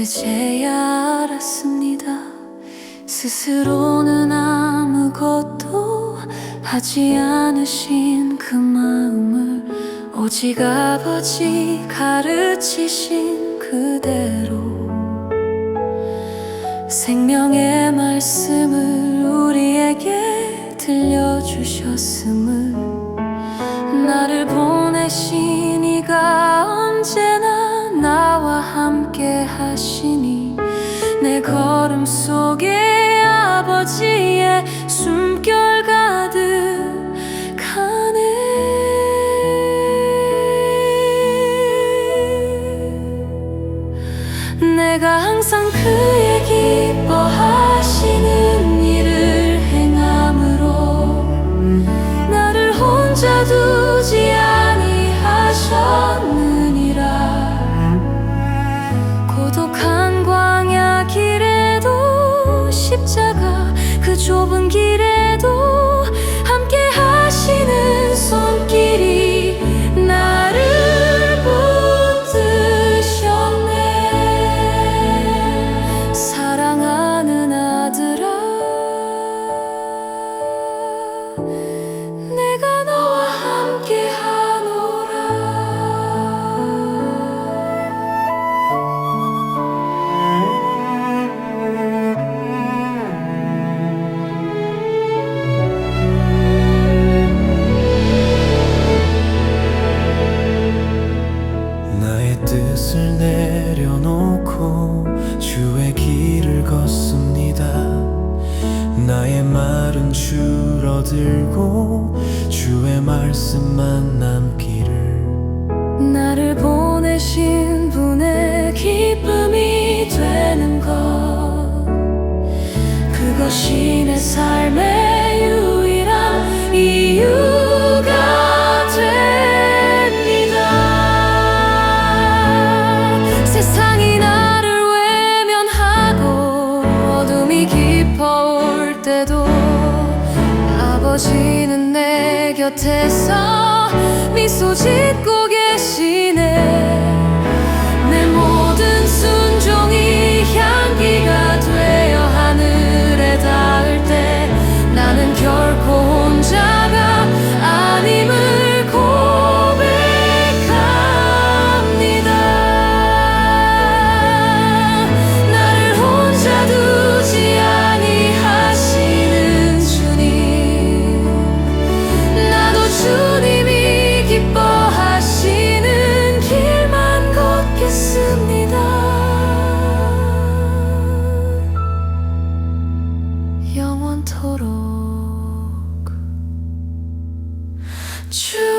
그제야 알았습니다. 스스로는 아무것도 하지 않으신 그 마음을 오직 아버지 가르치신 그대로 생명의 말씀을 우리에게 들려주셨음을 나를 보내신 이가 함께 하시니 내 걸음 속에 아버지의 숨결 가득하네. 내가 항상 그 좁은 길에 나의 말은 줄어들고 주의 말씀만 남기를 나를 보내신 분의 기쁨이 되는 것. 그것이 내삶 곁에서 미소 짓고 계시네. 않도록. 주